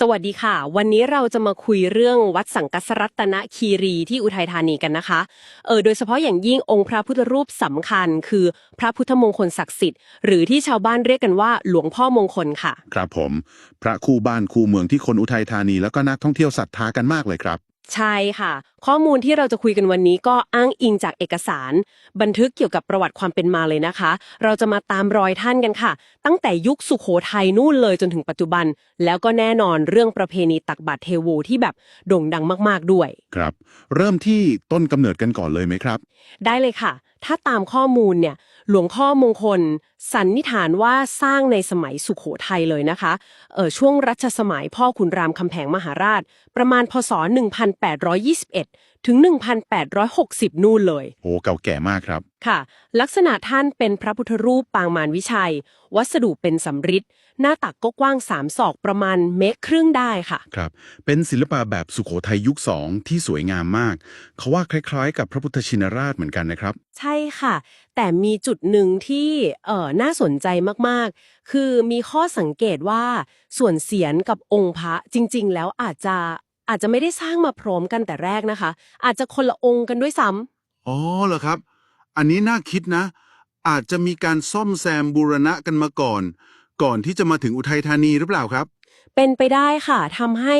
สวัสดีค่ะ วันนี้เราจะมาคุยเรื่องวัดสังกัสรัตนคีรีที่อุทัยธานีกันนะคะเออโดยเฉพาะอย่างยิ่งองค์พระพุทธรูปสำคัญ คือพระพุทธมงคลศักดิ์สิทธิ์หรือที่ชาวบ้านเรียกกันว่าหลวงพ่อมงคลค่ะ ครับผม พระคู่บ้านคู่เมืองที่คนอุทัยธานีแล้วก็นักท่องเที่ยวศรัทธากันมากเลยครับ ใช่ค่ะ ข้อมูลที่เราจะคุยกันวันนี้ก็อ้างอิงจากเอกสาร บันทึกเกี่ยวกับประวัติความเป็นมาเลยนะคะ เราจะมาตามรอยท่านกันค่ะ ตั้งแต่ยุคสุขโขทัยนู่นเลยจนถึงปัจจุบัน แล้วก็แน่นอนเรื่องประเพณีตักบาตรเทโวที่แบบโด่งดังมาก ๆด้วย ครับ เริ่มที่ต้นกำเนิดกันก่อนเลยไหมครับ ได้เลยค่ะ ถ้าตามข้อมูลเนี่ย หลวงพ่อมงคล สันนิษฐานว่าสร้างในสมัยสุขโขทัยเลยนะคะเออช่วงรัชสมัยพ่อขุนรามคำแหงมหาราช ประมาณพศ 1821ถึง 1860 นู่นเลย โหเก่าแก่มากครับ ค่ะ ลักษณะท่านเป็นพระพุทธรูปปางมารวิชัย วัสดุเป็นสำริดหน้าตักก็กว้างสามศอกประมาณเมตรครึ่งได้ค่ะ ครับ เป็นศิลปะแบบสุโขทัยยุคสองที่สวยงามมาก เขาว่าคล้ายๆ กับพระพุทธชินราชเหมือนกันนะครับ ใช่ค่ะ แต่มีจุดหนึ่งที่เอ่อน่าสนใจมากๆ คือมีข้อสังเกตว่าส่วนเสียนกับองค์พระจริง ๆ แล้วอาจจะ อาจจะไม่ได้สร้างมาพร้อมกันแต่แรกนะคะ อาจจะคนละองค์กันด้วยซ้ำอ๋อเหรอครับ อันนี้น่าคิดนะ อาจจะมีการซ่อมแซมบูรณะกันมาก่อน ก่อนที่จะมาถึงอุทัยธานีหรือเปล่าครับ เป็นไปได้ค่ะทำให้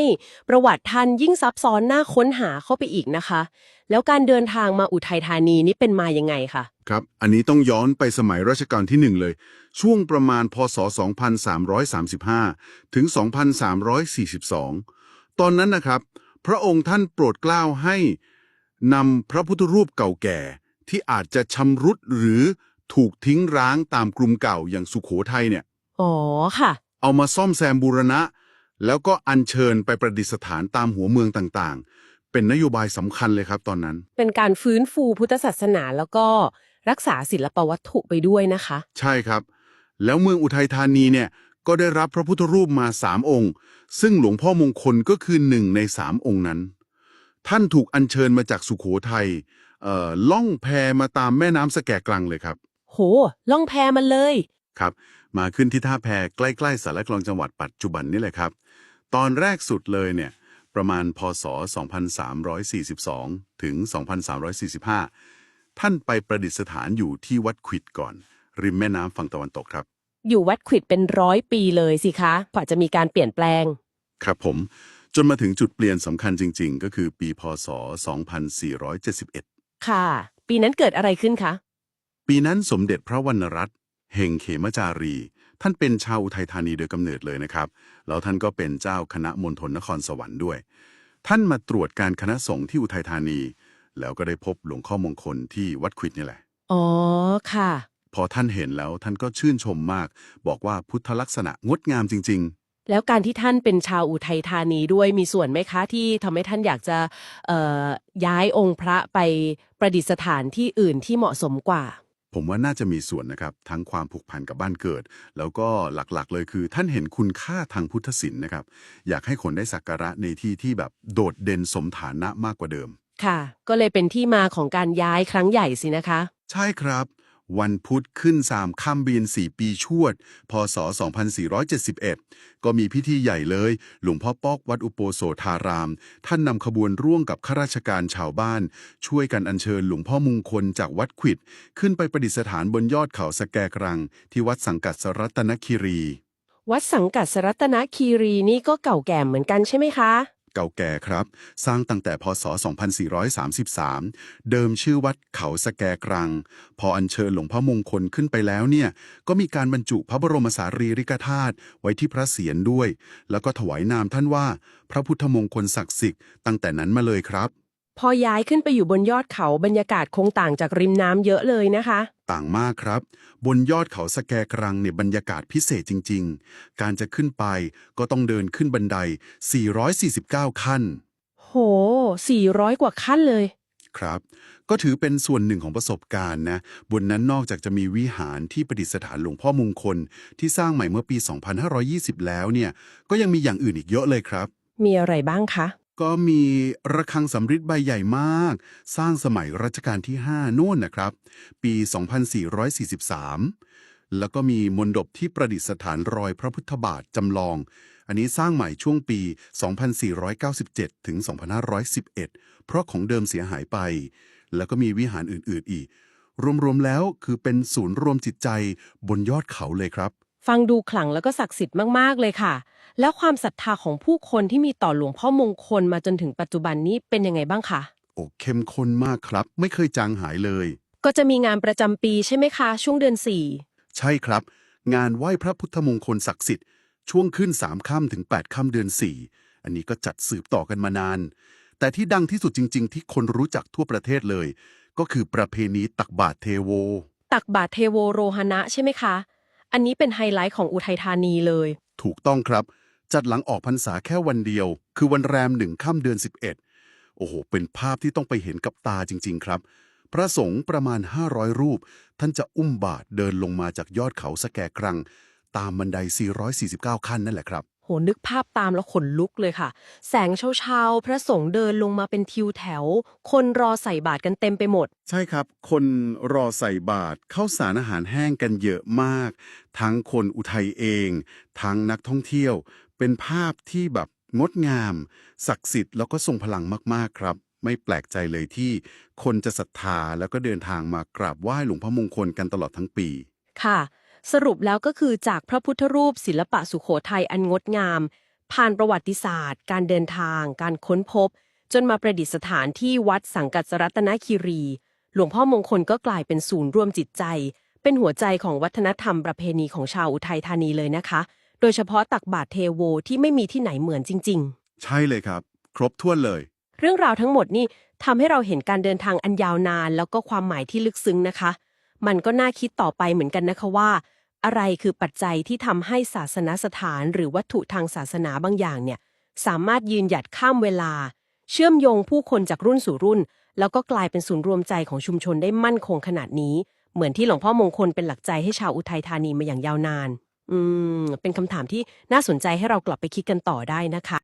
ประวัติท่านยิ่งซับซ้อนน่าค้นหาเข้าไปอีกนะคะ แล้วการเดินทางมาอุทัยธานีนี่เป็นมายังไงคะครับ อันนี้ต้องย้อนไปสมัยรัชกาลที่หนึ่งเลย ช่วงประมาณพศ 2335 ถึง 2342 ตอนนั้นนะครับ พระองค์ท่านโปรดเกล้าให้นำพระพุทธรูปเก่าแก่ ที่อาจจะชำรุดหรือถูกทิ้งร้างตามกรุงเก่าอย่างสุขโขทัยเนี่ย อ๋อค่ะ เอามาซ่อมแซมบูรณะ แล้วก็อัญเชิญไปประดิษฐานตามหัวเมืองต่างๆ เป็นนโยบายสำคัญเลยครับตอนนั้น เป็นการฟื้นฟูพุทธศาสนาแล้วก็รักษาศิลปวัตถุไปด้วยนะคะ ใช่ครับ แล้วเมืองอุทัยธานีเนี่ย ก็ได้รับพระพุทธรูปมาสามองค์ ซึ่งหลวงพ่อมงคลก็คือหนึ่งในสามองค์นั้น ท่านถูกอัญเชิญมาจากสุโขทัยเอ่อล่องแพมาตามแม่น้ำสแกกลังเลยครับ โห ล่องแพมันเลย ครับ มาขึ้นที่ท่าแพใกล้ๆสารกลองจังหวัดปัจจุบันนี่แหละครับ ตอนแรกสุดเลยเนี่ยประมาณพศ 2342 ถึง 2345 ท่านไปประดิษฐานอยู่ที่วัดขวิดก่อน ริมแม่น้ำฝั่งตะวันตกครับ อยู่วัดขวิดเป็นร้อยปีเลยสิคะ กว่าจะมีการเปลี่ยนแปลง ครับผม จนมาถึงจุดเปลี่ยนสำคัญจริง ๆ ก็คือปีพศ 2471 ค่ะ ปีนั้นเกิดอะไรขึ้นคะ ปีนั้นสมเด็จพระวรรณรัตน์เฮงเขมจารี ท่านเป็นชาวอุทัยธานีโดยกำเนิดเลยนะครับ แล้วท่านก็เป็นเจ้าคณะมณฑลนครสวรรค์ด้วย ท่านมาตรวจการคณะสงฆ์ที่อุทัยธานี แล้วก็ได้พบหลวงพ่อมงคลที่วัดขวิดนี่แหละ อ๋อ ค่ะ พอท่านเห็นแล้วท่านก็ชื่นชมมาก บอกว่าพุทธลักษณะงดงามจริง ๆ แล้วการที่ท่านเป็นชาวอุทัยธานีด้วยมีส่วนไหมคะที่ทำให้ท่านอยากจะเอ่อย้ายองค์พระไปประดิษฐานที่อื่นที่เหมาะสมกว่า ผมว่าน่าจะมีส่วนนะครับ ทั้งความผูกพันกับบ้านเกิด แล้วก็หลักๆ เลยคือ ท่านเห็นคุณค่าทางพุทธศิลป์นะครับ อยากให้คนได้สักการะในที่ที่แบบโดดเด่นสมฐานะมากกว่าเดิม ค่ะ ก็เลยเป็นที่มาของการย้ายครั้งใหญ่สินะคะ ใช่ครับ วันพุธขึ้นสามค่ำเบียนสี่ปีชวด พศ 2471 ก็มีพิธีใหญ่เลย หลวงพ่อปอกวัดอุโปโสธาราม ท่านนำขบวนร่วมกับข้าราชการชาวบ้าน ช่วยกันอัญเชิญหลวงพ่อมงคลจากวัดขวิด ขึ้นไปประดิษฐานบนยอดเขาสแกกรัง ที่วัดสังกัดสรัตนคีรี วัดสังกัดสรัตนคีรีนี่ก็เก่าแก่เหมือนกันใช่ไหมคะ เก่าแก่ครับ สร้างตั้งแต่พศ 2433 เดิมชื่อวัดเขาสแกกรัง พออัญเชิญหลวงพ่อมงคลขึ้นไปแล้วเนี่ยก็มีการบรรจุพระบรมสารีริกธาตุไว้ที่พระเศียรด้วย แล้วก็ถวายนามท่านว่า พระพุทธมงคลศักดิ์สิทธิ์ตั้งแต่นั้นมาเลยครับ พอย้ายขึ้นไปอยู่บนยอดเขาบรรยากาศคงต่างจากริมน้ำเยอะเลยนะคะ ต่างมากครับ บนยอดเขาสแกกรังเนี่ยบรรยากาศพิเศษจริง ๆ การจะขึ้นไปก็ต้องเดินขึ้นบันได 449 ขั้น โห 400 กว่าขั้นเลย ครับ ก็ถือเป็นส่วนหนึ่งของประสบการณ์นะ บนนั้นนอกจากจะมีวิหารที่ประดิษฐานหลวงพ่อมงคล ที่สร้างใหม่เมื่อปี 2520 แล้วเนี่ย ก็ยังมีอย่างอื่นอีกเยอะเลยครับ มีอะไรบ้างคะ ก็มีระฆังสำริดใบใหญ่มาก สร้างสมัยรัชกาลที่ 5 โน่นนะครับ ปี 2443 แล้วก็มีมณฑปที่ประดิษฐานรอยพระพุทธบาทจำลอง อันนี้สร้างใหม่ช่วงปี 2497 ถึง 2511 เพราะของเดิมเสียหายไป แล้วก็มีวิหารอื่น ๆ อีก รวม ๆ แล้วคือเป็นศูนย์รวมจิตใจบนยอดเขาเลยครับ ฟังดูขลังแล้วก็ศักดิ์สิทธิ์มากๆเลยค่ะ แล้วความศรัทธาของผู้คนที่มีต่อหลวงพ่อมงคลมาจนถึงปัจจุบันนี้เป็นยังไงบ้างคะ โอ้เข้มข้นมากครับ ไม่เคยจางหายเลย ก็จะมีงานประจำปีใช่ไหมคะ ช่วงเดือนสี่ใช่ครับ งานไหว้พระพุทธมงคลศักดิ์สิทธิ์ ช่วงขึ้น 3 ค่ำถึง 8 ค่ำเดือน 4 อันนี้ก็จัดสืบต่อกันมานาน แต่ที่ดังที่สุดจริง ๆ ที่คนรู้จักทั่วประเทศเลย ก็คือประเพณีตักบาตรเทโว ตักบาตรเทโวโรหณะใช่ไหมคะ อันนี้เป็นไฮไลท์ของอุทัยธานีเลย ถูกต้องครับ จัดหลังออกพรรษาแค่วันเดียว คือวันแรมหนึ่งค่ำเดือน 11 โอ้โห เป็นภาพที่ต้องไปเห็นกับตาจริง ๆ ครับ พระสงฆ์ประมาณ 500 รูป ท่านจะอุ้มบาตรเดินลงมาจากยอดเขาสแกกรัง ตามบันได 449 ขั้นนั่นแหละครับ โหนึกภาพตามแล้วขนลุกเลยค่ะ แสงเช้าๆ พระสงฆ์เดินลงมาเป็นทิวแถว คนรอใส่บาตรกันเต็มไปหมด ใช่ครับ คนรอใส่บาตรเข้าสารอาหารแห้งกันเยอะมาก ทั้งคนอุทัยเอง ทั้งนักท่องเที่ยว เป็นภาพที่แบบงดงาม ศักดิ์สิทธิ์แล้วก็ทรงพลังมากๆครับ ไม่แปลกใจเลยที่คนจะศรัทธาแล้วก็เดินทางมากราบไหว้หลวงพ่อมงคลกันตลอดทั้งปีค่ะ สรุปแล้วก็คือจากพระพุทธรูปศิลปะสุโขทัยอันงดงาม ผ่านประวัติศาสตร์ การเดินทาง การค้นพบ จนมาประดิษฐานที่วัดสังกัดรัตนคีรี หลวงพ่อมงคลก็กลายเป็นศูนย์รวมจิตใจ เป็นหัวใจของวัฒนธรรมประเพณีของชาวอุทัยธานีเลยนะคะ โดยเฉพาะตักบาตรเทโวที่ไม่มีที่ไหนเหมือนจริง ๆ ใช่เลยครับ ครบถ้วนเลย เรื่องราวทั้งหมดนี่ทำให้เราเห็นการเดินทางอันยาวนาน แล้วก็ความหมายที่ลึกซึ้งนะคะ มันก็น่าคิดต่อไปเหมือนกันนะคะว่า อะไรคือปัจจัยที่ทำให้ศาสนสถานหรือวัตถุทางศาสนาบางอย่างเนี่ยสามารถยืนหยัดข้ามเวลา เชื่อมโยงผู้คนจากรุ่นสู่รุ่น แล้วก็กลายเป็นศูนย์รวมใจของชุมชนได้มั่นคงขนาดนี้ เหมือนที่หลวงพ่อมงคลเป็นหลักใจให้ชาวอุทัยธานีมาอย่างยาวนาน อืม เป็นคำถามที่น่าสนใจให้เรากลับไปคิดกันต่อได้นะคะ